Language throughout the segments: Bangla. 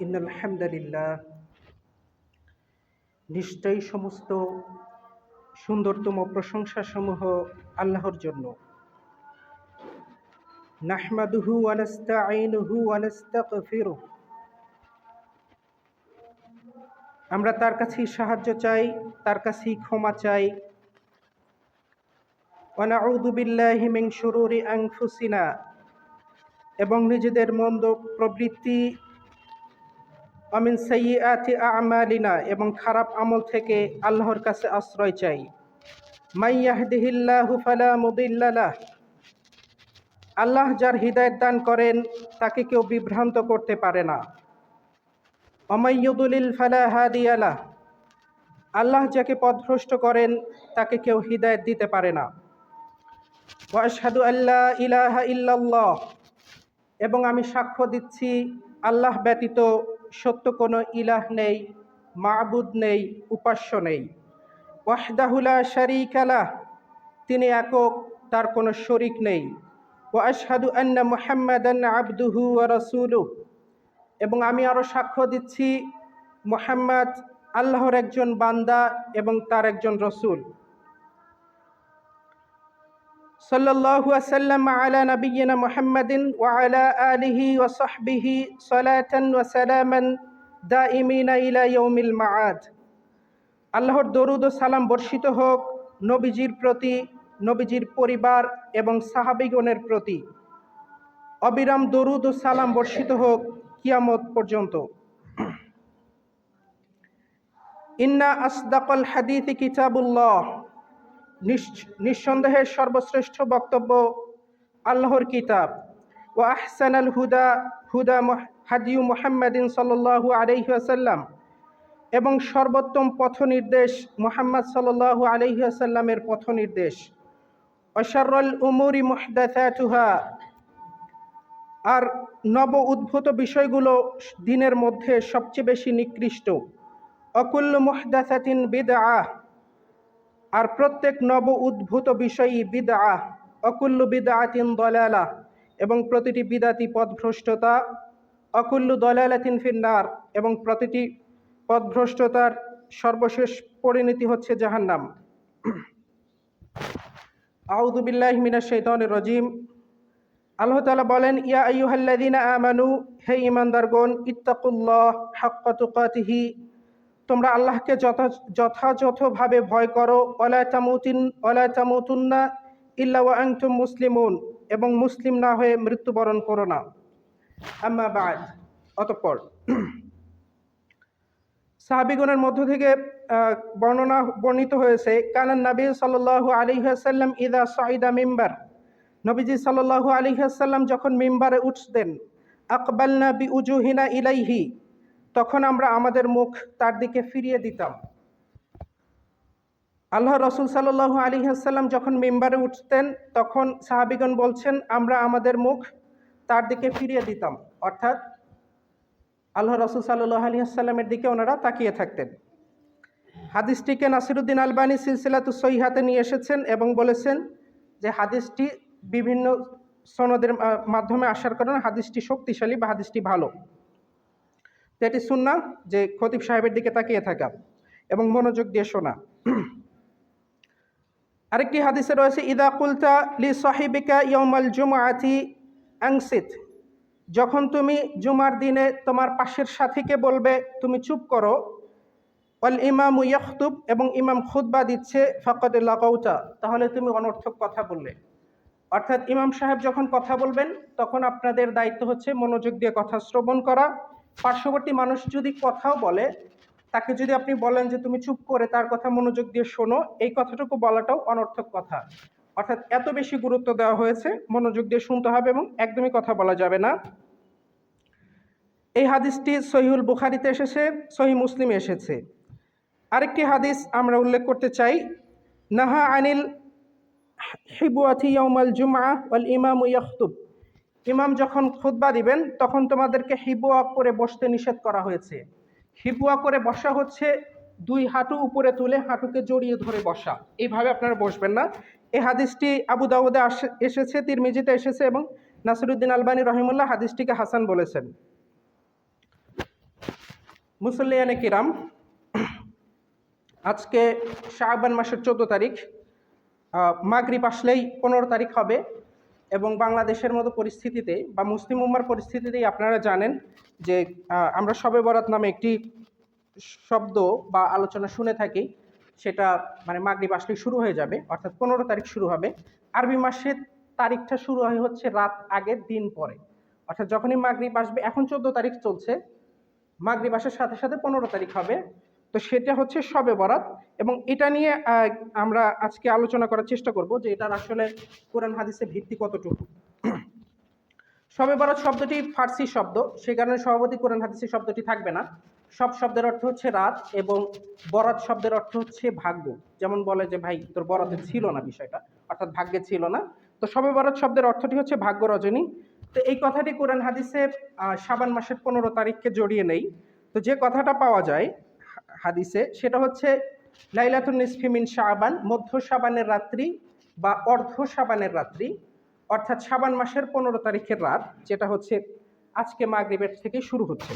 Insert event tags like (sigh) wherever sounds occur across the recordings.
ইন্নাল হামদালিল্লাহ নিশ্চয়ই সমস্ত সুন্দরতম প্রশংসাসমূহ আল্লাহর জন্য। নাহমাদুহু ওয়ানাস্তাঈনুহু ওয়ানাস্তাগফিরুহ আমরা তার কাছেই সাহায্য চাই, তার কাছেই ক্ষমা চাই। ওয়ানাউযু বিল্লাহি মিন শুরুরি আনফুসিনা। এবং নিজেদের মন্দ প্রবৃত্তি অমিন সৈয়াতি আমালিনা এবং খারাপ আমল থেকে আল্লাহর কাছে আশ্রয় চাই। মাইয়াহদিহিল্লাহু ফালা মুদিল্লালাহ আল্লাহ যার হৃদায়ত দান করেন, তাকে কেউ বিভ্রান্ত করতে পারে না। অমাইয়ুদুলিল ফালা হাদিয়ালাহ আল্লাহ যাকে পথভ্রষ্ট করেন, তাকে কেউ হৃদায়ত দিতে পারে না। ওয়াশহাদু আল্লাহ ইলাহা ইল্লাল্লাহ। এবং আমি সাক্ষ্য দিচ্ছি, আল্লাহ ব্যতীত সত্য কোনো ইলাহ নেই, মাবুদ নেই, উপাস্য নেই। ওয়াহদাহুলা শারিক আলাহ তিনি একক, তার কোনো শরিক নেই। ও আশহাদু আন্না মুহাম্মাদান আবদুহু ওয়া রাসূলুহ, এবং আমি আরও সাক্ষ্য দিচ্ছি, মুহাম্মদ আল্লাহর একজন বান্দা এবং তার একজন রসুল। সাল্লাল্লাহু আসাল্লাম আলা নবিয়িনা মুহাম্মাদিন ওয়া আলা আলিহি ওয়া সাহবিহি সালাতান ওয়া সালামান দাইমিনা ইলা ইয়াউমিল মাআদ। আল্লাহর দরুদ ও সালাম বর্ষিত হোক নবীজির প্রতি, নবীজির পরিবার এবং সাহাবিগণের প্রতি। অবিরাম দরুদ ও সালাম বর্ষিত হোক কিয়ামত পর্যন্ত। (clears throat) ইন্না আসদাকল হাদিথ কিতাবুল্লাহ। নিঃসন্দেহে সর্বশ্রেষ্ঠ বক্তব্য আল্লাহর কিতাব। ও আহসান আল হুদা হুদা হাদিউ মোহাম্মদিন সাল্লু আলহিহাসাল্লাম এবং সর্বোত্তম পথ নির্দেশ মোহাম্মদ সাল্লু আলহিহাসাল্লামের পথ নির্দেশ অশারল উমুরি মহদাথুহা আর নব উদ্ভূত বিষয়গুলো দিনের মধ্যে সবচেয়ে বেশি নিকৃষ্ট। অকুল্ল মুহদাসাতিন বিদআ আর প্রত্যেক নব উদ্ভূত বিষয়ই বিদআ, অকুল্লু বিদআতিন দলালা, এবং প্রতিটি বিদাতি পথভ্রষ্টতা অকুল্লু দলালাতিন ফিন্নার, এবং প্রতিটি পদভ্রষ্টতার সর্বশেষ পরিণতি হচ্ছে জাহান্নাম। আউদুবিল্লাহ মিনা শৈতানের রজিম। আল্লাহ তালা বলেন, ইয়া আইয়ুহাল্লাদিনা আমানু, হে ইমানদারগণ ইত্তাকুল্লাহ হাক্কা তোমরা আল্লাহকে যথা যথাযথভাবে ভয় করো। অলা তামুতিন অলা তামুতুন্না ইল্লা ওয়া মুসলিমুন। এবং মুসলিম না হয়ে মৃত্যুবরণ করো না। আম্মা অতঃপর সাহাবিগণের মধ্য থেকে বর্ণনা বর্ণিত হয়েছে, কানান নবী সাল্লাল্লাহু আলাইহি ওয়াসাল্লাম ইদা সাইদা মিম্বার। নবীজি সাল্লাল্লাহু আলাইহি ওয়াসাল্লাম যখন মিম্বারে উঠতেন, আকবালনা বি উজুহিনা ইলাইহি। তখন আমরা আমাদের মুখ তার দিকে ফিরিয়ে দিতাম। আল্লাহ রসুল সাল্লু আলী হাসাল্লাম যখন মেম্বারে উঠতেন, তখন সাহাবিগণ বলছেন, আমরা আমাদের মুখ তার দিকে ফিরিয়ে দিতাম। অর্থাৎ আল্লাহ রসুল সাল্লু আলী আসসালামের দিকে ওনারা তাকিয়ে থাকতেন। হাদিসটিকে নাসিরুদ্দিন আলবানী সিলসিলাতু সহিহাতে নিয়ে এসেছেন এবং বলেছেন যে, হাদিসটি বিভিন্ন সনদের মাধ্যমে আসার কারণে হাদিসটি শক্তিশালী বা হাদিসটি ভালো। তো এটি শুননা যে খতিব সাহেবের দিকে তাকিয়ে থাকা এবং মনোযোগ দিয়ে শোনা। আরেকটি হাদিসে রয়েছে, ইদা কুলতা লি সাহিবিকা ইয়মাল জুমাআতি, আংসিত। যখন তুমি জুমার দিনে তোমার পাশের সাথীকে বলবে, তুমি চুপ করো অল ইমাম ইয়াখতুব এবং ইমাম খুতবা দিচ্ছে ফকত লাগাউতা, তাহলে তুমি অনর্থক কথা বললে। অর্থাৎ ইমাম সাহেব যখন কথা বলবেন, তখন আপনাদের দায়িত্ব হচ্ছে মনোযোগ দিয়ে কথা শ্রবণ করা পার্শ্ববর্তী মানুষ যদি কথাও বলে, তাকে যদি আপনি বলেন যে তুমি চুপ করে তার কথা মনোযোগ দিয়ে শোনো, এই কথাটুকু বলাটাও অনর্থক কথা। অর্থাৎ এত বেশি গুরুত্ব দেওয়া হয়েছে, মনোযোগ দিয়ে শুনতে হবে এবং একদমই কথা বলা যাবে না। এই হাদিসটি সহিউল বুখারিতে এসেছে সহি মুসলিমে এসেছে। আরেকটি হাদিস আমরা উল্লেখ করতে চাই, নাহা আনিল হিবুয়াথি ইয়মাল জুমা ওয়াল ইমাম ইয়াখতুব। ইমাম যখন খুতবা দিবেন, তখন তোমাদেরকে হিবুয়া করে বসতে নিষেধ করা হয়েছে। হিবুয়া করে বসা হচ্ছে দুই হাঁটু উপরে তুলে হাঁটুকে জড়িয়ে ধরে বসা। এইভাবে আপনারা বসবেন না। এই হাদিসটি আবু দাউদে এসেছে, তিরমিজিতে এসেছে এবং নাসিরুদ্দিন আলবানী রহিমুল্লাহ হাদিসটিকে হাসান বলেছেন। মুসল্লিয়ানে কিরাম, আজকে শাহবান মাসের চোদ্দ তারিখ মাগরিব আসলেই পনেরো তারিখ হবে। এবং বাংলাদেশের মতো পরিস্থিতিতে বা মুসলিম উম্মার পরিস্থিতিতেই আপনারা জানেন যে আমরা সবে বরাত নামে একটি শব্দ বা আলোচনা শুনে থাকি, সেটা মানে মাগরিব আসলেই শুরু হয়ে যাবে, অর্থাৎ পনেরো তারিখ শুরু হবে। আরবি মাসের তারিখটা শুরু হয় হচ্ছে রাত আগের দিন পরে। অর্থাৎ যখনই মাগরিব আসবে, এখন চোদ্দ তারিখ চলছে। মাগরিব আসার সাথে সাথে পনেরো তারিখ হবে। তো সেটা হচ্ছে সবে বরাত এবং এটা নিয়ে আমরা আজকে আলোচনা করার চেষ্টা করব যে এটার আসলে কোরআন হাদিসে ভিত্তি কতটুকু। সবে বরাত শব্দটি ফার্সি শব্দ, সে কারণে সভাপতি কোরআন হাদিসে শব্দটি থাকবে না। সব শব্দের অর্থ হচ্ছে রাত এবং বরাত শব্দের অর্থ হচ্ছে ভাগ্য। যেমন বলে যে, ভাই, তোর বরাতে ছিল না বিষয়টা, অর্থাৎ ভাগ্যে ছিল না। তো সবে বরাত শব্দের অর্থটি হচ্ছে ভাগ্য রজনী। তো এই কথাটি কোরআন হাদিসে শাবান মাসের পনেরো তারিখকে জড়িয়ে নেই। তো যে কথাটা পাওয়া যায় হাদিসে, সেটা হচ্ছে লাইলাতুন নিসফিমিন শাবান, মধ্য সাবানের রাত্রি বা অর্ধ সাবানের রাত্রি, অর্থাৎ সাবান মাসের পনেরো তারিখের রাত, যেটা হচ্ছে আজকে মাগরিবের থেকে শুরু হচ্ছে।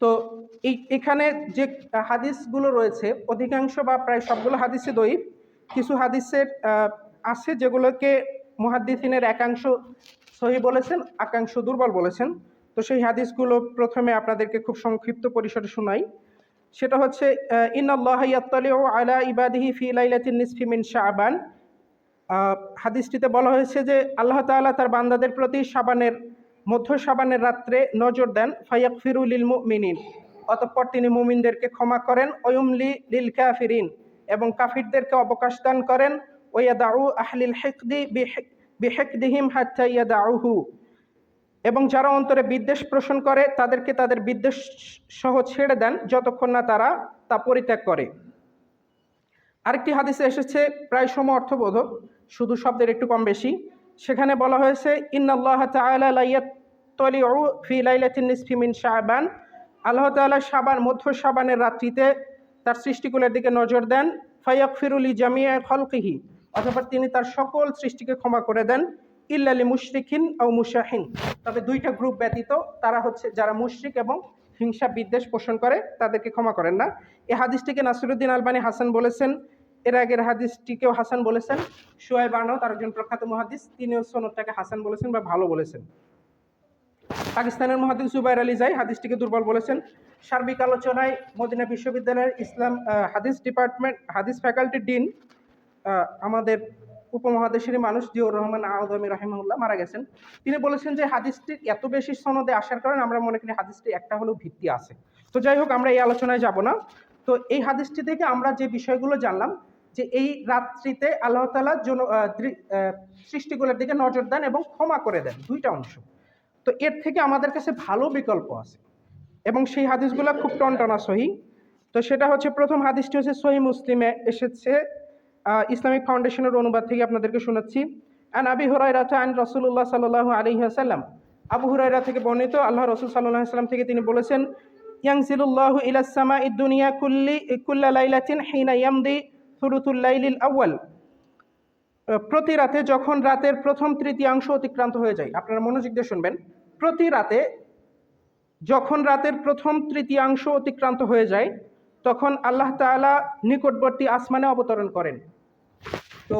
তো এই, এখানে যে হাদিসগুলো রয়েছে, অধিকাংশ বা প্রায় সবগুলো হাদিসে দইব কিছু হাদিসের আছে যেগুলোকে মুহাদ্দিসিনের একাংশ সহি বলেছেন, একাংশ দুর্বল বলেছেন। তো সেই হাদিসগুলো প্রথমে আপনাদেরকে খুব সংক্ষিপ্ত পরিসরে শোনাই। সেটা হচ্ছে ইন্নাল্লাহ ইয়াত্তালিউ আলা ইবাদিহি ফি লাইলাতিন নিসফি মিন শাবান। হাদিসটিতে বলা হয়েছে যে, আল্লাহ তাআলা তার বান্দাদের প্রতি সাবানের মধ্য সাবানের রাত্রে নজর দেন ফায়াক ফিরুলিল মুমিনিন। অতঃপর তিনি মুমিনদেরকে ক্ষমা করেন, ওয়ুমলি লিল কাফিরিন। এবং কাফিরদেরকে অবকাশ দান করেন, ওয়াদাউ আহলিল হিকদি বিহেকদিহিম হাত্তা ইয়াদাউহু। এবং যারা অন্তরে বিদ্বেষ পোষণ করে, তাদেরকে তাদের বিদ্বেষ সহ ছেড়ে দেন যতক্ষণ না তারা তা পরিত্যাগ করে। আরেকটি হাদিসে এসেছে, প্রায় সম অর্থবোধক, শুধু শব্দের একটু কম বেশি। সেখানে বলা হয়েছে শাবান। আল্লাহ তাআলা শাবান, মধ্য সাবানের রাত্রিতে তার সৃষ্টিকুলের দিকে নজর দেন ফায়াকফিরুলি জামিয়া খলকিহি, অথবা তিনি তার সকল সৃষ্টিকে ক্ষমা করে দেন। ইল্লালি মুশরিকিন ও মুশাহিন। তবে দুইটা গ্রুপ ব্যতীত তারা হচ্ছে যারা মুশরিক এবং হিংসা বিদ্বেষ পোষণ করে তাদেরকে ক্ষমা করেন না। এ হাদিসটিকে নাসিরুদ্দিন আলবানী হাসান বলেছেন, এর আগের হাদিসটিকেও হাসান বলেছেন সোয়েব আনো তার একজন প্রখ্যাত মহাদিস তিনিও সনদটাকে হাসান বলেছেন বা ভালো বলেছেন। পাকিস্তানের মহাদিস জুবাইর আলী জাই হাদিসটিকে দুর্বল বলেছেন। সার্বিক আলোচনায় মদিনা বিশ্ববিদ্যালয়ের ইসলাম হাদিস ডিপার্টমেন্ট, হাদিস ফ্যাকাল্টির ডিন আমাদের উপমহাদেশেরই মানুষ জিয়র রহমান আউদমি রাহিমাউল্লাহ মারা গেছেন। তিনি বলেছেন যে হাদিসটি এত বেশি সনদে আসার কারণে আমরা মনে করি হাদিসটি একটা হলেও ভিত্তি আছে। তো যাই হোক, আমরা এই আলোচনায় যাব না। তো এই হাদিসটি থেকে আমরা যে বিষয়গুলো জানলাম, যে এই রাত্রিতে আল্লাহ তালা জন সৃষ্টিগুলোর দিকে নজর দেন এবং ক্ষমা করে দেন দুইটা অংশ। তো এর থেকে আমাদের কাছে ভালো বিকল্প আছে। এবং সেই হাদিসগুলো খুব টনটনা সহি। তো সেটা হচ্ছে প্রথম হাদিসটি হচ্ছে সহি মুসলিমে এসেছে ইসলামিক ফাউন্ডেশনের অনুবাদ থেকে আপনাদেরকে শোনাচ্ছি। আন আবি হুরাইরা আন রসুল্লাহ সাল্লাহ আলহি আসাল্লাম আবু হুরাইরা থেকে বর্ণিত, আল্লাহ রসুল সাল্লাহ সাল্লাম থেকে তিনি বলেছেন, ইয়াংসিলুল্লাহ ইলাসমা ইদ্দুনিয়া কুল্লি, কুল্লা লাইলাতিন হিনা ইয়ামদি থুরুতুল লাইলিল আউয়াল। প্রতি রাতে যখন রাতের প্রথম তৃতীয়াংশ অতিক্রান্ত হয়ে যায়, আপনারা মনোযোগ দিয়ে শুনবেন, প্রতি রাতে যখন রাতের প্রথম তৃতীয়াংশ অতিক্রান্ত হয়ে যায়, তখন আল্লাহ তাআলা নিকটবর্তী আসমানে অবতরণ করেন। তো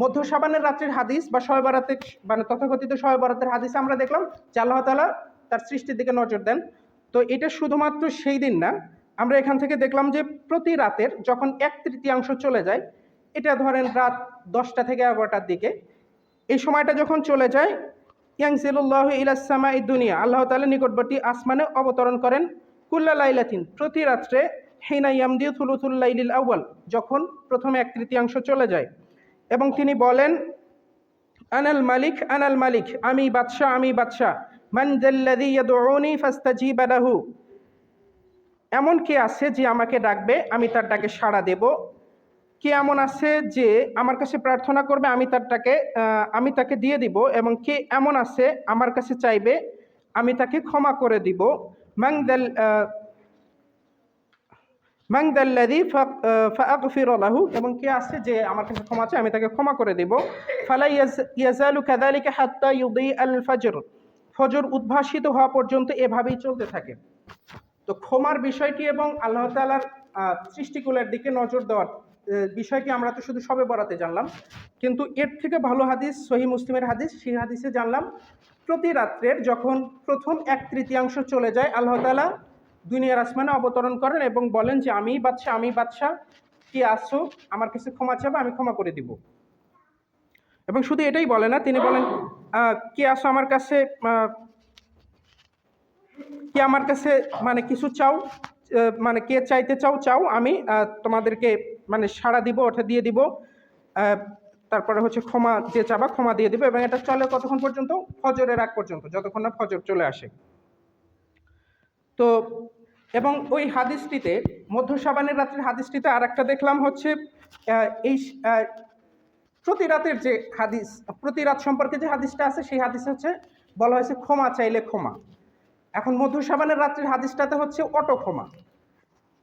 মধ্য সাবানের রাত্রির হাদিস বা শয় বারাতের মানে তথাকথিত শয় বারাতের হাদিসে আমরা দেখলাম যে আল্লাহ তাআলা তার সৃষ্টির দিকে নজর দেন। তো এটা শুধুমাত্র সেই দিন না, আমরা এখান থেকে দেখলাম যে প্রতি রাতের যখন এক তৃতীয়াংশ চলে যায়, এটা ধরেন রাত দশটা থেকে এগারোটার দিকে, এই সময়টা যখন চলে যায়, ইয়াংসিলুল্লাহ ইলাসামা এই দুনিয়া, আল্লাহ তাআলা নিকটবর্তী আসমানে অবতরণ করেন কুল্লা লাইলাতিন, প্রতি রাত্রে হেনা ইয়ামদি থুলুথুল লাইলিল আউয়াল, যখন প্রথমে এক তৃতীয়াংশ চলে যায়। এবং তিনি বলেন, আনাল মালিক আনাল মালিক, আমি বাদশাহ আমি বাদশাহ। মান এমন কে আছে যে আমাকে ডাকবে, আমি তার ডাকে সাড়া দেব? কে এমন আছে যে আমার কাছে প্রার্থনা করবে, আমি তার ডাকে আমি তাকে দিয়ে দিব? এবং কে এমন আছে আমার কাছে চাইবে, আমি তাকে ক্ষমা করে দিব? মান দাল আহ, মান দাল্লাযী ফা- আহ, ফাআগফির লাহু এবং কে আছে যে আমার কাছে ক্ষমা চায় আমি তাকে ক্ষমা করে দেব। ফালা ইয়াজ- ইয়াজালু কাযালিকা হাত্তা ইউদি আল ফাজর ফজর উদ্ভাসিত হওয়া পর্যন্ত এভাবেই চলতে থাকে। তো ক্ষমার বিষয়টি এবং আল্লাহ তালার সৃষ্টিকুলের দিকে নজর দেওয়ার বিষয়টি আমরা তো শুধু সবে বরাতে জানলাম। কিন্তু এর থেকে ভালো হাদিস সহি মুসলিমের হাদিস সেই হাদিসে জানলাম প্রতি রাত্রের যখন প্রথম এক তৃতীয়াংশ চলে যায় আল্লাহ তালা দুনিয়ার আসমানে অবতরণ করেন এবং বলেন যে আমি বাদশাহ আমি বাদশাহ। কি আসো আমার কাছে ক্ষমা চাবে, আমি ক্ষমা করে দিব। এবং শুধু এটাই বলে না, তিনি বলেন কি আসো আমার কাছে কি আমার কাছে মানে কিছু চাও মানে কে চাইতে চাও চাও আমি তোমাদেরকে মানে সাড়া দিব ওটা দিয়ে দিব তারপরে হচ্ছে ক্ষমা যে চাবা, ক্ষমা দিয়ে দিব। এবং এটা চলে কতক্ষণ পর্যন্ত? ফজরের আগ পর্যন্ত, যতক্ষণ না ফজর চলে আসে। তো, এবং ওই হাদিসটিতে মধ্য সাবানের রাত্রির হাদিসটিতে আর একটা দেখলাম হচ্ছে এই প্রতি রাতের যে হাদিস, প্রতি রাত সম্পর্কে যে হাদিসটা আছে, সেই হাদিস হচ্ছে, বলা হয়েছে ক্ষমা চাইলে ক্ষমা। এখন মধু সাবানের রাত্রির হাদিসটাতে হচ্ছে অটো ক্ষমা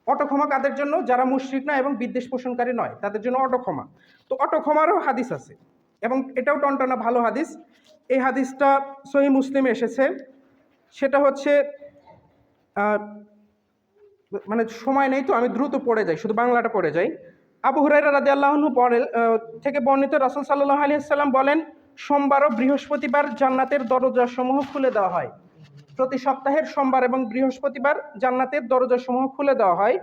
অটো ক্ষমা কাদের জন্য? যারা মুশ্রিক নয় এবং বিদ্বেষ পোষণকারী নয়, তাদের জন্য অটো ক্ষমা তো অটো ক্ষমারও হাদিস আছে, এবং এটাও টনটনা ভালো হাদিস। এই হাদিসটা সহি মুসলিমে এসেছে, সেটা হচ্ছে মানে সময় নেই তো, আমি দ্রুত পড়ে যাই, শুধু বাংলাটা পড়ে যাই। আবু হুরাইরা রাদি আল্লাহনু থেকে বর্ণিত রাসুল সাল্লাহ আলিয়াল্লাম বলেন সোমবার ও বৃহস্পতিবার জান্নাতের দরজাসমূহ খুলে দেওয়া হয়। প্রতি সপ্তাহের সোমবার এবং বৃহস্পতিবার জান্নাতের দরজাসমূহ খুলে দেওয়া হয়।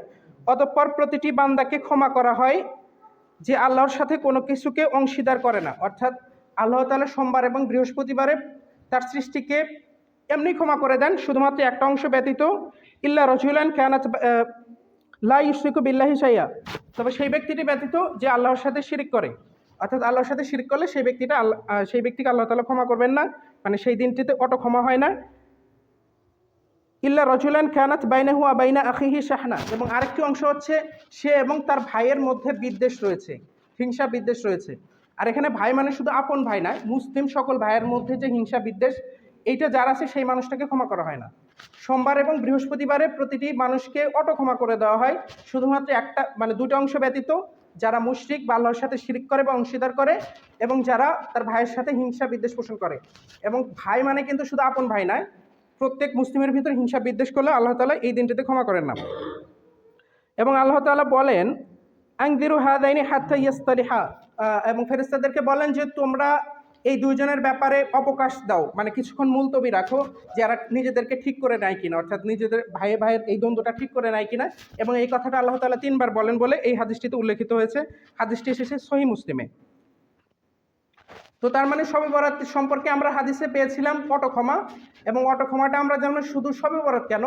অতঃপর প্রতিটি বান্দাকে ক্ষমা করা হয়, যে আল্লাহর সাথে কোনো কিছুকে অংশীদার করে না। অর্থাৎ আল্লাহ তালা সোমবার এবং বৃহস্পতিবারে তার সৃষ্টিকে এমনি ক্ষমা করে দেন, শুধুমাত্র একটা অংশ ব্যতীত, ইল্লা রজুলান কেনাত লা ইউসিকু বিল্লাহি সাইয়া তবে সেই ব্যক্তিটি ব্যতীত যে আল্লাহর সাথে শিরিক করে, অর্থাৎ আল্লাহর সাথে শিরিক করলে সেই ব্যক্তিটা আল্লাহ সেই ব্যক্তিকে আল্লাহ তালা ক্ষমা করবেন না মানে সেই দিনটিতে অটো ক্ষমা হয় না। ইল্লা রজুলান খানাত বাইনা হুয়া বাইনা আখিহি শাহনা এবং আরেকটি অংশ হচ্ছে, সে এবং তার ভাইয়ের মধ্যে বিদ্বেষ রয়েছে, হিংসা বিদ্বেষ রয়েছে। আর এখানে ভাই মানে শুধু আপন ভাই নয় মুসলিম সকল ভাইয়ের মধ্যে যে হিংসা বিদ্বেষ এইটা যার আছে সেই মানুষটাকে ক্ষমা করা হয় না। সোমবার এবং বৃহস্পতিবারে প্রতিটি মানুষকে অটো ক্ষমা করে দেওয়া হয়। শুধুমাত্র একটা মানে দুটো অংশ ব্যতীত যারা মুশরিক বা আল্লাহর সাথে শিরিক করে বা অংশীদার করে এবং যারা তার ভাইয়ের সাথে হিংসা বিদ্বেষ পোষণ করে। এবং ভাই মানে কিন্তু শুধু আপন ভাই নয় প্রত্যেক মুসলিমের ভিতরে হিংসা বিদ্বেষ করলে আল্লাহ তালা এই দিনটিতে ক্ষমা করেন না। এবং আল্লাহ তালা বলেন আংদিরু হাদাইনি হাত্তা ইয়াস্তালিহা। আহ, এবং ফেরেস্তাদেরকে বলেন যে তোমরা এই দুইজনের ব্যাপারে অবকাশ দাও। মানে কিছুক্ষণ মুলতবি রাখো যারা নিজেদেরকে ঠিক করে নেয় কিনা। অর্থাৎ নিজেদের ভাইয়ে ভাইয়ের এই দ্বন্দ্বটা ঠিক করে নেয় কিনা। এবং এই কথাটা আল্লাহ তালা তিনবার বলেন বলে এই হাদিসটিতে উল্লেখিত হয়েছে। হাদিসটি এসেছে সহি মুসলিমে। তো তার মানে সবে বরাত সম্পর্কে আমরা হাদিসে পেয়েছিলাম অটোক্ষমা। এবং অটোক্ষমাটা আমরা জানলাম শুধু সবে বরাত কেন?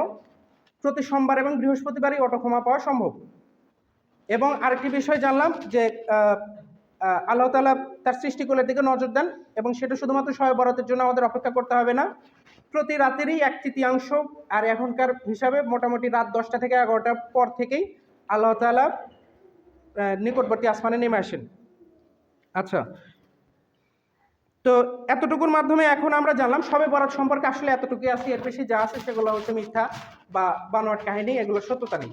প্রতি সোমবার এবং বৃহস্পতিবারই অটোক্ষমা পাওয়া সম্ভব। এবং আরেকটি বিষয় জানলাম যে আল্লাহ তালা তার সৃষ্টিকুলের দিকে নজর দেন এবং সেটা শুধুমাত্র শবে বরাতের জন্য আমাদের অপেক্ষা করতে হবে না। প্রতি রাতেরই এক তৃতীয়াংশ আর এখনকার হিসাবে মোটামুটি রাত দশটা থেকে এগারোটার পর থেকেই আল্লাহ তালা নিকটবর্তী আসমানে নেমে আসেন। আচ্ছা তো এতটুকুর মাধ্যমে এখন আমরা জানলাম সবে বরাত সম্পর্কে আসলে এতটুকুই আছে, এর বেশি যা আছে সেগুলো হচ্ছে মিথ্যা বা বানোয়াট কাহিনী, এগুলো সত্যতা নেই।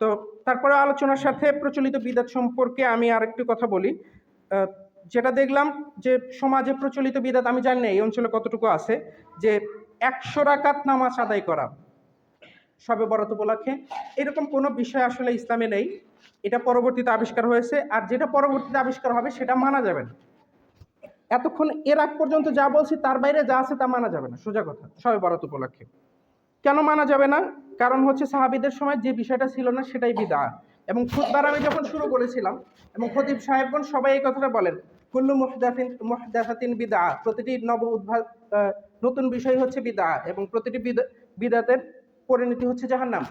তো তারপরে আলোচনার সাথে প্রচলিত বিদাত সম্পর্কে আমি আরেকটু কথা বলি। যেটা দেখলাম যে সমাজে প্রচলিত বিদাত আমি জানি না, এই অঞ্চলে কতটুকু আছে, যে একশো রাকাত নামাজ আদায় করা, সবে বরাত উপলক্ষে। এরকম কোনো বিষয় আসলে ইসলামে নেই, এটা পরবর্তীতে আবিষ্কার হয়েছে, আর যেটা পরবর্তীতে আবিষ্কার হবে সেটা মানা যাবে না। এতক্ষণ এর আগ পর্যন্ত যা বলছি, তার বাইরে যা আছে তা মানা যাবে না, সোজা কথা, সবে বরাত উপলক্ষে। কেন মানা যাবে না? কারণ হচ্ছে সাহাবিদের সময় যে বিষয়টা ছিল না, সেটাই বিদা এবং খুদ্বার আমি যখন শুরু করেছিলাম, এবং খতিব সাহেবগণ সবাই এই কথাটা বলেন, কুল্লু মুহদাফিন মুহদাফাতিন বিদা প্রতিটি নব উদ্ভা নতুন বিষয় হচ্ছে বিদা এবং প্রতিটি বিদা- বিদাতের পরিণতি হচ্ছে জাহান্নাম।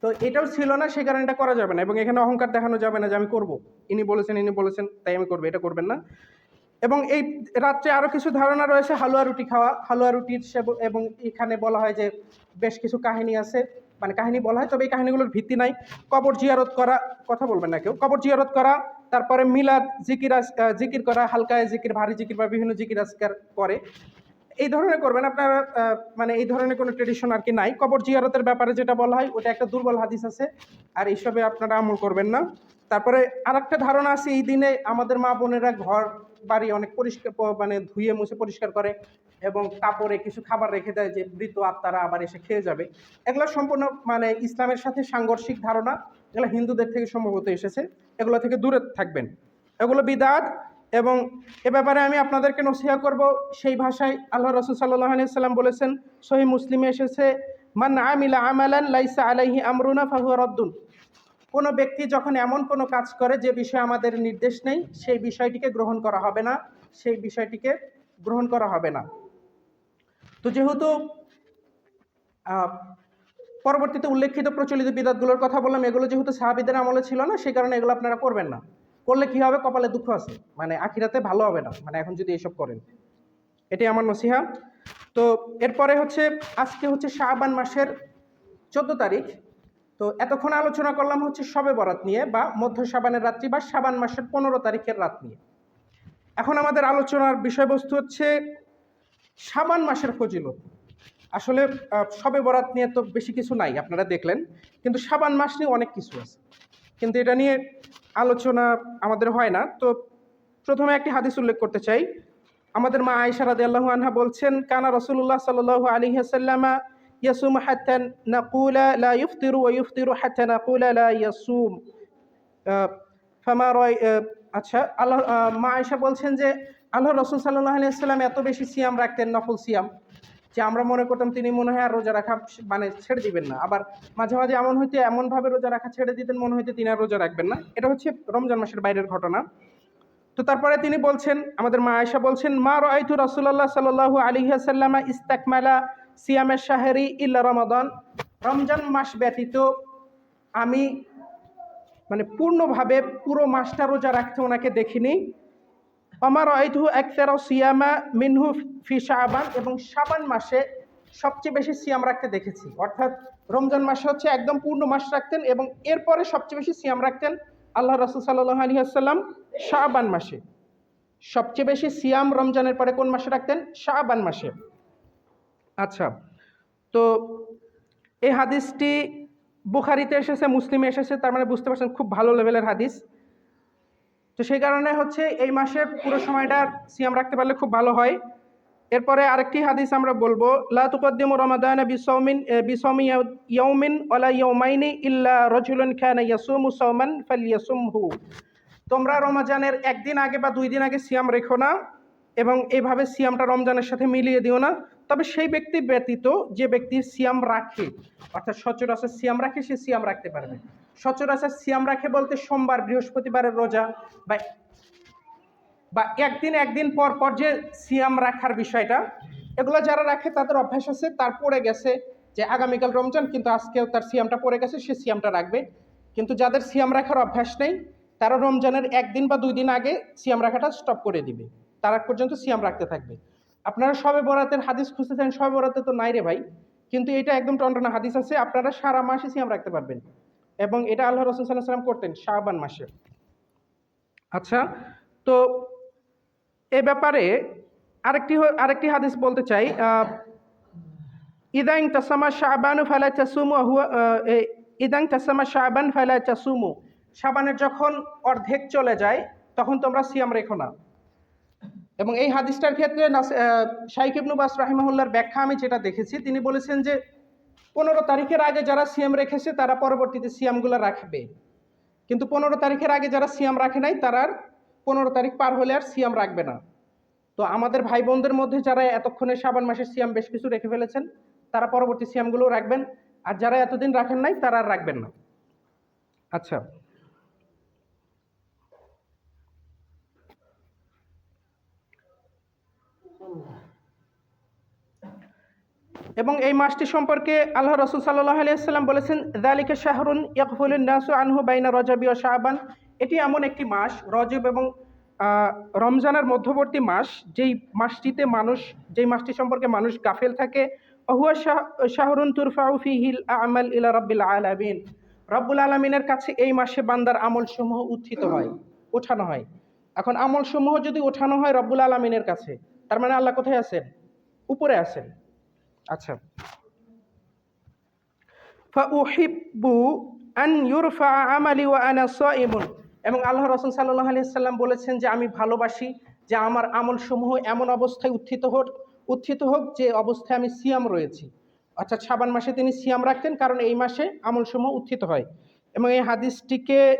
তো এটাও ছিল না সেই কারণে এটা করা যাবে না, এবং এখানে অহংকার দেখানো যাবে না যে আমি করব। ইনি বলেছেন ইনি বলেছেন, তাই আমি করব, এটা করবেন না। এবং এই রাত্রে আরও কিছু ধারণা রয়েছে, হালুয়া রুটি খাওয়া, হালুয়া রুটির সেব- এবং এখানে বলা হয় যে বেশ কিছু কাহিনী আছে। মানে কাহিনী বলা হয়, তবে এই কাহিনীগুলোর ভিত্তি নাই। কবর জিয়ারত করা, কথা বলবেন না কেউ। কবর জিয়ারত করা, তারপরে মিলাদ, জিকির জিকির করা, হালকায় জিকির, ভারী জিকির বা বিভিন্ন জিকির আজকার করে। এই ধরনের করবেন আপনারা মানে এই ধরনের কোনো ট্রেডিশন আর কি নাই। কবর জিয়ারতের ব্যাপারে যেটা বলা হয়, ওটা একটা দুর্বল হাদিস আছে। আর এইসবে আপনারা আমল করবেন না। তারপরে আরেকটা ধারণা আছে, এই দিনে আমাদের মা বোনেরা ঘর বাড়ি অনেক পরিষ্কার মানে ধুয়ে মুছে পরিষ্কার করে। এবং কাপড়ে কিছু খাবার রেখে দেয় যে মৃত আত্মারা আবার এসে খেয়ে যাবে। এগুলো সম্পূর্ণ মানে ইসলামের সাথে সাংঘর্ষিক ধারণা এগুলো হিন্দুদের থেকে সম্ভবত এসেছে, এগুলো থেকে দূরে থাকবেন। এগুলো বিদাত এবং এ ব্যাপারে আমি আপনাদেরকে নসিহা করব, সেই ভাষায় আল্লাহ রসুল সাল্লাহ আলিয়াল্লাম বলেছেন সহি মুসলিমে এসেছে, মান আমিলা আমালান লাইসা আলাইহি আমরুনা ফাহুয়া রদ্দুন। কোনো ব্যক্তি যখন এমন কোনো কাজ করে যে বিষয়ে আমাদের নির্দেশ নেই, সেই বিষয়টিকে গ্রহণ করা হবে না, সেই বিষয়টিকে গ্রহণ করা হবে না। তো যেহেতু পরবর্তীতে উল্লেখিত প্রচলিত বিদাতগুলোর কথা বললাম, এগুলো যেহেতু সাহাবিদের আমলে ছিল না সেই কারণে এগুলো আপনারা করবেন না। করলে কি হবে? কপালে দুঃখ আছে। মানে আখিরাতে ভালো হবে না। মানে এখন যদি এসব করেন। এটাই আমার নসিহা। তো এরপরে হচ্ছে, আজকে হচ্ছে শাহবান মাসের চোদ্দ তারিখ। তো এতক্ষণ আলোচনা করলাম হচ্ছে সবে বরাত নিয়ে, বা মধ্য সাবানের রাত্রি, বা সাবান মাসের পনেরো তারিখের রাত নিয়ে। এখন আমাদের আলোচনার বিষয়বস্তু হচ্ছে সাবান মাসের ফজিলত। আসলে সবে বরাত নিয়ে তো বেশি কিছু নাই, আপনারা দেখলেন। কিন্তু সাবান মাস নিয়ে অনেক কিছু আছে। কিন্তু এটা নিয়ে আলোচনা আমাদের হয় না। তো প্রথমে একটি হাদিস উল্লেখ করতে চাই। আমাদের মা আয়সা আয়েশা রাদিয়াল্লাহু আনহা বলছেন, কানা রাসূলুল্লাহ সাল্লাল্লাহু আলাইহি ওয়াসাল্লামা ইয়াসুম হাত্তা নাকুলা লা ইফতিরু ওয়া ইফতিরু হাত্তা নাকুলা লা ইয়াসুম। ফামা রয় আচ্ছা আল্লাহ মা আয়েশা বলছেন যে আল্লাহ রসুল সাল্লাহ আলিয়া সাল্লাম এত বেশি সিয়াম রাখতেন, নফল সিয়াম, যে আমরা মনে করতাম তিনি মনে হয় আর রোজা রাখা মানে ছেড়ে দিবেন না। আবার মাঝে মাঝে এমন হইতে, এমনভাবে রোজা রাখা ছেড়ে দিতেন, মনে হইতে তিনি আর রোজা রাখবেন না। এটা হচ্ছে রমজান মাসের বাইরের ঘটনা। তো তারপরে তিনি বলছেন, আমাদের মা আয়েশা বলছেন, মা রাইতু রাসূলুল্লাহ সাল্লাল্লাহু আলাইহি ওয়াসাল্লাম ইস্তাকমালা সিয়ামের শাহরি ইল্লা রমাদান। রমজান মাস ব্যতীত আমি মানে পূর্ণভাবে পুরো মাসটা রোজা রাখতে ওনাকে দেখিনি। আমার আইতহু একতেরাও সিয়ামা মিনহু ফি শাবান এবং শাবান মাসে সবচেয়ে বেশি সিয়াম রাখতে দেখেছি। অর্থাৎ রমজান মাসে হচ্ছে একদম পূর্ণ মাস রাখতেন এবং এরপরে সবচেয়ে বেশি সিয়াম রাখতেন আল্লাহ রসুল সাল্লাহ আলী আসাল্লাম শাহবান মাসে। সবচেয়ে বেশি সিয়াম রমজানের পরে কোন মাসে রাখতেন? শাহবান মাসে। আচ্ছা তো এই হাদিসটি বুখারিতে এসেছে, মুসলিমে এসেছে, তার মানে বুঝতে পারছেন খুব ভালো লেভেলের হাদিস। তো সেই কারণে হচ্ছে এই মাসের পুরো সময়টা সিয়াম রাখতে পারলে খুব ভালো হয়। এরপরে আরেকটি হাদিস আমরা বলব, লা তুকদ্দিমু রমাদান বিসৌমিন বিসৌমি ইয়াউমিন ওয়ালা ইয়াউমাইনি ইল্লা রাজুলুন কানা ইয়াসুমু সাওমান ফালইয়াসুমহু তোমরা রমজানের একদিন আগে বা দুই দিন আগে সিয়াম রেখো না এবং এইভাবে সিয়ামটা রমজানের সাথে মিলিয়ে দিও না। তবে সেই ব্যক্তি ব্যতীত যে ব্যক্তি সিয়াম রাখে, অর্থাৎ সচরাচর সিয়াম রাখে, সে সিয়াম রাখতে পারবে। সচরাচর সিয়াম রাখে বলতে সোমবার, বৃহস্পতিবারের রোজা বা বা একদিন একদিন পর পর যে সিয়াম রাখার বিষয়টা, এগুলো যারা রাখে তাদের অভ্যাস আছে, তার পড়ে গেছে যে আগামীকাল রমজান, কিন্তু আজকেও তার সিয়ামটা পড়ে গেছে, সে সিয়ামটা রাখবে। কিন্তু যাদের সিয়াম রাখার অভ্যাস নেই, তারা রমজানের একদিন বা দুই দিন আগে সিয়াম রাখাটা স্টপ করে দিবে। তার আগ পর্যন্ত সিয়াম রাখতে থাকবে। আপনারা সবে বরাতের হাদিস খুঁজতেছেন, সবে বরাতে তো নাই রে ভাই। কিন্তু এটা একদম টন্টনা হাদিস আছে, আপনারা সারা মাসে সিয়াম রাখতে পারবেন। এবং এটা আল্লাহ রসুল সাল্লাহ সাল্লাম করতেন শাহবান মাসে। আচ্ছা তো এ ব্যাপারে আরেকটি আরেকটি হাদিস বলতে চাই আহ, ইদাং তাসামা শাহবানু ফালা চাসুমু হুয়া ইদাং তাসামা শাহবান ফালা চাসুমু শাবানের যখন অর্ধেক চলে যায় তখন তোমরা সিয়াম রেখো না। এবং এই হাদিসটার ক্ষেত্রে শাইখ ইবনু বাস ব্যাখ্যা আমি যেটা দেখেছি তিনি বলেছেন যে পনেরো তারিখের আগে যারা সিএম রেখেছে, তারা পরবর্তীতে সিএমগুলো রাখবে। কিন্তু পনেরো তারিখের আগে যারা সিএম রাখে নাই, তারা আর পনেরো তারিখ পার হলে আর সিএম রাখবে না। তো আমাদের ভাই বোনদের মধ্যে যারা এতক্ষণে শ্রাবণ মাসের সিএম বেশ কিছু রেখে ফেলেছেন, তারা পরবর্তী সিএমগুলোও রাখবেন। আর যারা এতদিন রাখেন নাই, তারা আর রাখবেন না। আচ্ছা। এবং এই মাসটি সম্পর্কে আল্লাহ রসুল সাল্লাহ আলিয়াল্লাম বলেছেন দালিকে শাহরুন ইয়াকফুলুন নাসু আনহু বাইনা রজাবি ও শাহবান এটি এমন একটি মাস, রজব এবং রমজানের মধ্যবর্তী মাস, যেই মাসটিতে মানুষ, যেই মাসটি সম্পর্কে মানুষ গাফেল থাকে অহুয়া শাহ, শাহরুন তুরফাউ ফিহিল আমাল ইলা রব্বিল আলামিন। রব্বুল আলমিনের কাছে এই মাসে বান্দার আমলসমূহ উত্থিত হয় ওঠানো হয়। এখন আমলসমূহ যদি ওঠানো হয় রব্বুল আলমিনের কাছে, তার মানে আল্লাহ কোথায় আছেন? উপরে আছেন। আচ্ছা। ফাউহিব্বু আন ইউরফা আমালি ওয়া আনা সাইমুন। এবং আল্লাহ রসুল সাল্লাহ আলি সাল্লাম বলেছেন যে, আমি ভালোবাসি যে, আমার আমল সমূহ এমন অবস্থায় উত্থিত হোক উত্থিত হোক যে, অবস্থায় আমি সিয়াম রয়েছি। অর্থাৎ সাবান মাসে তিনি সিয়াম রাখতেন, কারণ এই মাসে আমলসমূহ উত্থিত হয়। এবং এই হাদিসটিকে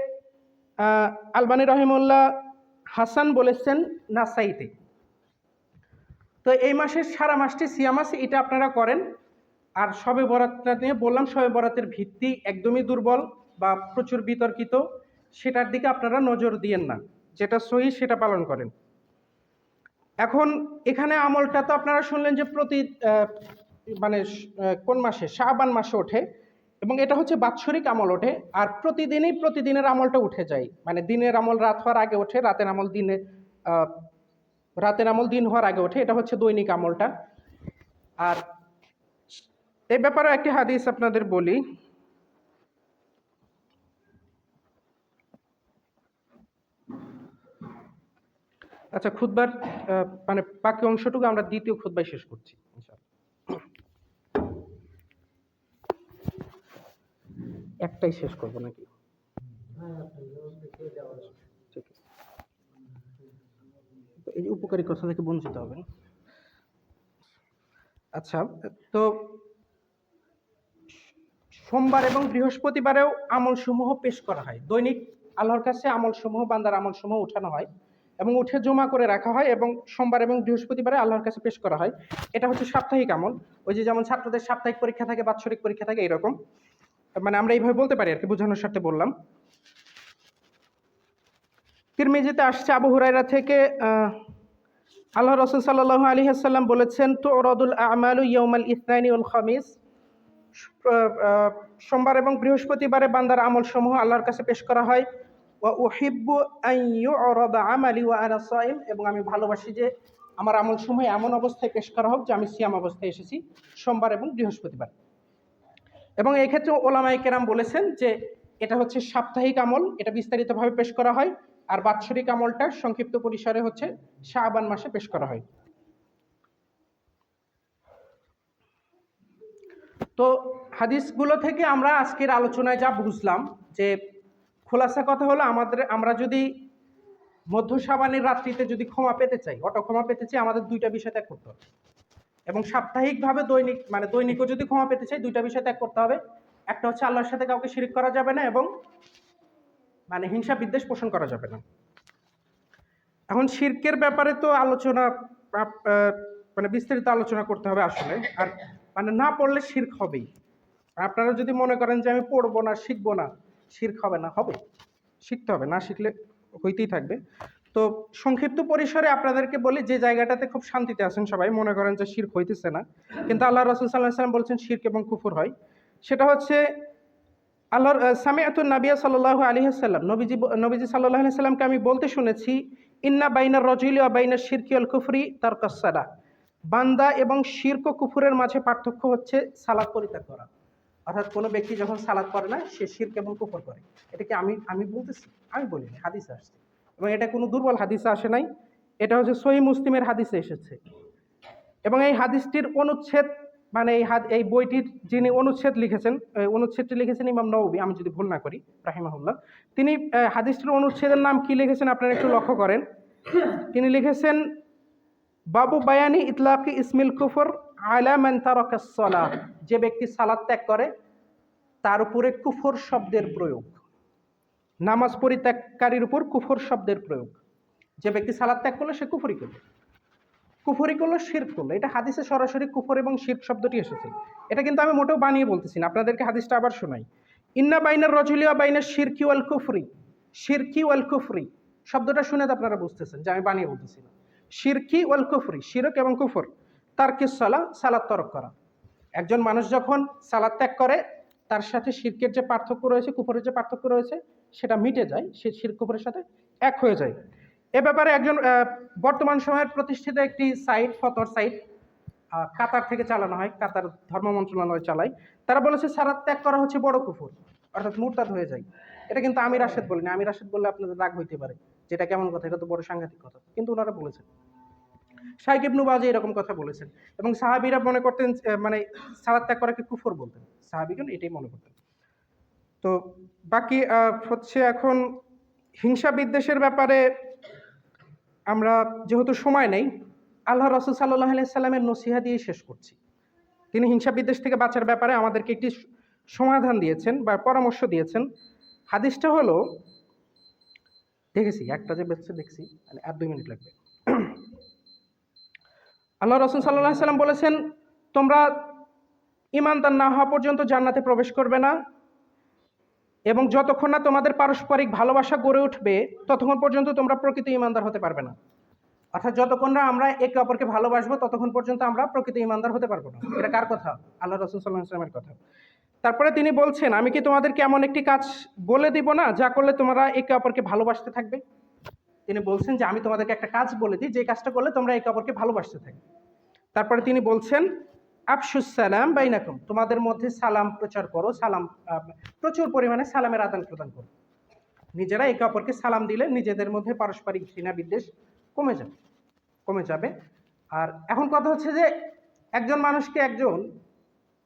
আলবানী রহিমুল্লাহ হাসান বলেছেন নাসাইতে। তো এই মাসের সারা মাসটি সিয়াম আছে, এটা আপনারা করেন। আর শবে বরাতটা নিয়ে বললাম, শবে বরাতের ভিত্তি একদমই দুর্বল বা প্রচুর বিতর্কিত, সেটার দিকে আপনারা নজর দিয়েন না। যেটা সহি, সেটা পালন করেন। এখন এখানে আমলটা তো আপনারা শুনলেন যে প্রতি মানে কোন মাসে? শাবান মাসে ওঠে, এবং এটা হচ্ছে বাৎসরিক আমল ওঠে, আর প্রতিদিনই প্রতিদিনের আমলটা উঠে যায়। মানে দিনের আমল রাত হওয়ার আগে ওঠে, রাতের আমল দিনে রাতের আমল দিন হওয়ার আগে ওঠে, এটা হচ্ছে দৈনিক আমলটা। আর এই ব্যাপারে একটি হাদিস আপনাদের বলি। আচ্ছা খুদবার মানে বাকি অংশটুকু আমরা দ্বিতীয় খুদবাই শেষ করছি একটাই শেষ করব নাকি? এই উপকারী কথা থেকে বঞ্চিত হবেন। আচ্ছা তো সোমবার এবং বৃহস্পতিবারেও আমলসমূহ পেশ করা হয়। দৈনিক আল্লাহর কাছে আমলসমূহ, বান্দার আমলসমূহ উঠানো হয় এবং উঠে জমা করে রাখা হয় এবং সোমবার এবং বৃহস্পতিবারে আল্লাহর কাছে পেশ করা হয়। এটা হচ্ছে সাপ্তাহিক আমল। ওই যে যেমন ছাত্রদের সাপ্তাহিক পরীক্ষা থাকে, বাৎসরিক পরীক্ষা থাকে এরকম মানে আমরা এইভাবে বলতে পারি আর কি, বোঝানোর স্বার্থে বললাম। তিরমিজিতে আসছে আবু হুরাইরা থেকে আল্লাহ রসুল সাল্লাহ আলী হাসাল্লাম বলেছেন তো রদুল আমালু ইয়ৌমাল ইসনাইনি উল খামিস। সোমবার এবং বৃহস্পতিবারে বান্দার আমল সমূহ আল্লাহর কাছে পেশ করা হয়। ওয়া উহিব্বু আন ইউরদা আমালি ওয়া আনা সাইম। এবং আমি ভালোবাসি যে আমার আমল সমূহ এমন অবস্থায় পেশ করা হোক যে আমি সিয়াম অবস্থায় এসেছি সোমবার এবং বৃহস্পতিবার। এবং এই ক্ষেত্রে ওলামাই কেরাম বলেছেন যে এটা হচ্ছে সাপ্তাহিক আমল, এটা বিস্তারিতভাবে পেশ করা হয়। আর বাৎসরিক আমলটা সংক্ষিপ্ত পরিসরে হচ্ছে শাহবান মাসে পেশ করা হয়। তো হাদিসগুলো থেকে আমরা আজকের আলোচনায় যা বুঝলাম যে খোলাসা কথা হলো আমাদের, আমরা যদি মধ্য সাবানের রাত্রিতে যদি ক্ষমা পেতে চাই অটো ক্ষমা পেতে চাই, আমাদের দুইটা বিষয় ত্যাগ করতে হবে। এবং সাপ্তাহিকভাবে দৈনিক মানে দৈনিকও যদি ক্ষমা পেতে চাই, দুইটা বিষয় ত্যাগ করতে হবে। একটা হচ্ছে আল্লাহর সাথে কাউকে শিরিক করা যাবে না এবং মানে হিংসা বিদ্বেষ পোষণ করা যাবে না। এখন শিরকের ব্যাপারে তো আলোচনা মানে বিস্তারিত আলোচনা করতে হবে আসলে। আর মানে না পড়লে শির্ক হবেই। আপনারা যদি মনে করেন যে আমি পড়ব না, শিখব না শির্ক হবে না, হবে। শিখতে হবে, না শিখলে হইতেই থাকবে। তো সংক্ষিপ্ত পরিসরে আপনাদেরকে বলি, যে জায়গাটাতে খুব শান্তিতে আছেন সবাই, মনে করেন যে শির্ক হইতেছে না। কিন্তু আল্লাহ রসুল সাল্লাহ সাল্লাম বলছেন শির্ক এবং কুফুর হয়। সেটা হচ্ছে আল্লাহর সামিয়াতুন নাবিয়া সাল্লাহ আলী সাল্লাম নবীজি নবীজি সাল্লাহ আলি সাল্লামকে আমি বলতে শুনেছি, ইন্না বাইনার রজুলি বাইনার শিরকি অল কুফরি তার কসাদা বান্দা এবং শির্ক কুফুরের মাঝে পার্থক্য হচ্ছে সালাদ পরিত্যাগ করা। অর্থাৎ কোনো ব্যক্তি যখন সালাদ করে না, সে শির্ক এবং কুফর করে। এটা কি আমি আমি বলতেছি, আমি বলিনি, হাদিসে আসছে। এবং এটা কোনো দুর্বল হাদিসে আসে নাই, এটা হচ্ছে সহি মুসলিমের হাদিসে এসেছে। এবং এই হাদিসটির অনুচ্ছেদ মানে এই হাত এই বইটির যিনি অনুচ্ছেদ লিখেছেন অনুচ্ছেদটি লিখেছেন ইমাম নবী আমি যদি ভুল না করি, রাহিমাহুল্লাহ। তিনি হাদিসটির অনুচ্ছেদের নাম কি লিখেছেন আপনারা একটু লক্ষ্য করেন। তিনি লিখেছেন, বাবু বায়ানি ইতলাকি ইসমিল কুফর আলামান তারকাসলা যে ব্যক্তি সালাদ ত্যাগ করে, তার উপরে কুফর শব্দের প্রয়োগ। নামাজ পরিত্যাগকারীর উপর কুফর শব্দের প্রয়োগ। যে ব্যক্তি সালাদ ত্যাগ করলে সে কুফরি করল কুফরি করল, শির্ক করল। এটা হাদিসে সরাসরি কুফর এবং শির্ক শব্দটি এসেছে। এটা কিন্তু আমি মোটেও বানিয়ে বলতেছি না, আপনাদেরকে হাদিসটা আবার শোনাই। ইন্না বাইনার রজুলিয়া বাইনার শিরকি ওয়াল কুফরি। শিরকি ওয়াল কুফরি। শব্দটা শুনে তো আপনারা বুঝতেছেন যে আমি বানিয়ে বলতেছি না। শিরকি ওয়াল কুফরি, শিরক এবং কুফর। তার কিসলা সালাদ তরক করা। একজন মানুষ যখন সালাদ ত্যাগ করে, তার সাথে শিরকের যে পার্থক্য রয়েছে, কুফরের যে পার্থক্য রয়েছে, সেটা মিটে যায়, সে শির কুফরের সাথে এক হয়ে যায়। এ ব্যাপারে একজন বর্তমান সময়ের প্রতিষ্ঠিত একটি সাইট, ফতর সাইট কাতার থেকে চালানো হয়, কাতার ধর্ম মন্ত্রণালয় চালায়। তারা বলেছে, সারাত ত্যাগ করা হচ্ছে বড় কুফর, অর্থাৎ মুরতাদ হয়ে যায়। এটা কিন্তু আমি রাশেদ বলিনি। আমি রাশেদ বললে আপনাদের রাগ হইতে পারে, যেটা কেমন কথা, এটা তো বড় সাংঘাতিক কথা। কিন্তু ওনারা বলেছেন। শাইক ইবনু বাজে এরকম কথা বলেছেন। এবং সাহাবিরা মনে করতেন মানে সালাদ ত্যাগ করাকে কুফর বলতেন? সাহাবিগণ এটাই মনে করতেন। তো বাকি হচ্ছে এখন হিংসা বিদ্বেষের ব্যাপারে আমরা যেহেতু সময় নেই, আল্লাহ রসুল সাল্লাহ সাল্লামের নসিহা দিয়ে শেষ করছি। তিনি হিংসা বিদ্বেষ থেকে বাঁচার ব্যাপারে আমাদেরকে একটি সমাধান দিয়েছেন বা পরামর্শ দিয়েছেন। হাদিসটা হলো, দেখেছি, একটা যে বেঁচে দেখছি মানে আর দুই মিনিট লাগবে। আল্লাহ রসুল সাল্লাহ সাল্লাম বলেছেন, তোমরা ইমানদার না হওয়া পর্যন্ত জান্নাতে প্রবেশ করবে না। এবং যতক্ষণ না তোমাদের পারস্পরিক ভালোবাসা গড়ে উঠবে, ততক্ষণ পর্যন্ত তোমরা প্রকৃত ইমানদার হতে পারবে না। অর্থাৎ যতক্ষণ না আমরা একে অপরকে ভালোবাসবো, ততক্ষণ পর্যন্ত আমরা প্রকৃত ইমানদার হতে পারব না। এটা কার কথা? আল্লাহ রসুল সাল্লাহ ইসলামের কথা। তারপরে তিনি বলছেন, আমি কি তোমাদেরকে এমন একটি কাজ বলে দিব না, যা করলে তোমরা একে অপরকে ভালোবাসতে থাকবে? তিনি বলছেন যে, আমি তোমাদেরকে একটা কাজ বলে দিই, যে কাজটা করলে তোমরা একে অপরকে ভালোবাসতে থাকবে। তারপরে তিনি বলছেন আফসুস সালাম বাইনাকুম। তোমাদের মধ্যে সালাম প্রচার করো, সালাম প্রচুর পরিমাণে সালামের আদান প্রদান করো। নিজেরা একে অপরকে সালাম দিলে নিজেদের মধ্যে পারস্পরিক ঘৃণা বিদ্বেষ কমে যাবে কমে যাবে। আর এখন কথা হচ্ছে যে, একজন মানুষকে একজন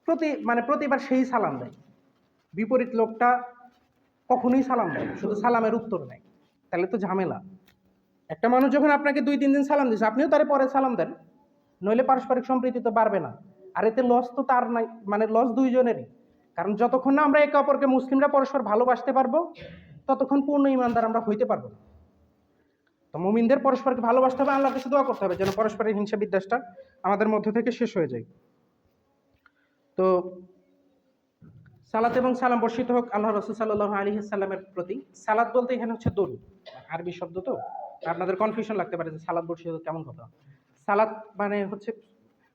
প্রতি মানে প্রতিবার সেই সালাম দেয়। বিপরীত লোকটা কখনোই সালাম দেয় শুধু সালামের উত্তর নেয় তাহলে তো ঝামেলা। একটা মানুষ যখন আপনাকে দুই, তিন দিন সালাম দিচ্ছে আপনিও তারে পরে সালাম দেন। নইলে পারস্পরিক সম্প্রীতি তো বাড়বে না। আর এতে লস তো তার নাই মানে লস দুইজনেরই। কারণ যতক্ষণ না আমরা একে অপরকে মুসলিমরা পরস্পর ভালোবাসতে পারব, ততক্ষণ পূর্ণ ইমানদার আমরা হইতে পারব না। তো মুমিনদের পরস্পরকে ভালোবাসতে হবে, আল্লাহর কাছে দোয়া করতে হবে যেন পরস্পরের হিংসা বিদ্বেষটা আমাদের মধ্যে থেকে শেষ হয়ে যায়। তো সালাত এবং সালাম বর্ষিত হোক, আল্লাহ রসুল সাল্লাহ আলী সাল্লামের প্রতি। সালাদ বলতে এখানে হচ্ছে দরুদ। আরবি শব্দ তো, আপনাদের কনফিউশন লাগতে পারে যে সালাদ বর্ষিত কেমন কথা। সালাদ মানে হচ্ছে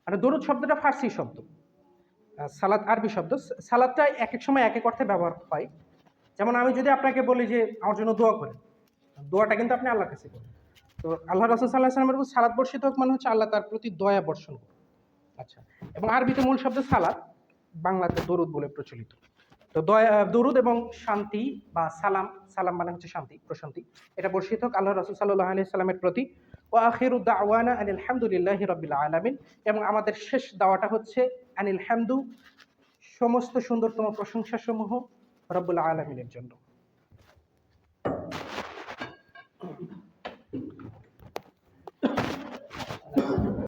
মানে দরুদ শব্দটা ফার্সি শব্দ। আর সালাদ আরবি শব্দ। সালাদটা এক এক সময় এক এক অর্থে ব্যবহার হয়। যেমন আমি যদি আপনাকে বলি যে, আমার জন্য দোয়া করেন, দোয়াটা কিন্তু আপনি আল্লাহর কাছে করেন। তো আল্লাহ রসুল সাল্লাহ সাল্লামের উপর সালাদ বর্ষিত হোক মানে হচ্ছে আল্লাহ তার প্রতি দয়া বর্ষণ করুন। আচ্ছা এবং আরবিতে মূল শব্দ সালাদ, বাংলাতে দরুদ বলে প্রচলিত। তো দয়া দরুদ এবং শান্তি বা সালাম সালাম মানে হচ্ছে শান্তি, প্রশান্তি। এটা বর্ষিত হোক আল্লাহ রসুল সাল্লাহ আলি সাল্লামের প্রতি। ও আখির দাওয়ানা আনিল হামদুলিল্লাহ রবিল আলমিন। এবং আমাদের শেষ দাওয়াটা হচ্ছে আনিল হামদু, সমস্ত সুন্দরতম প্রশংসাসমূহ রব্বুল আলমিনের জন্য।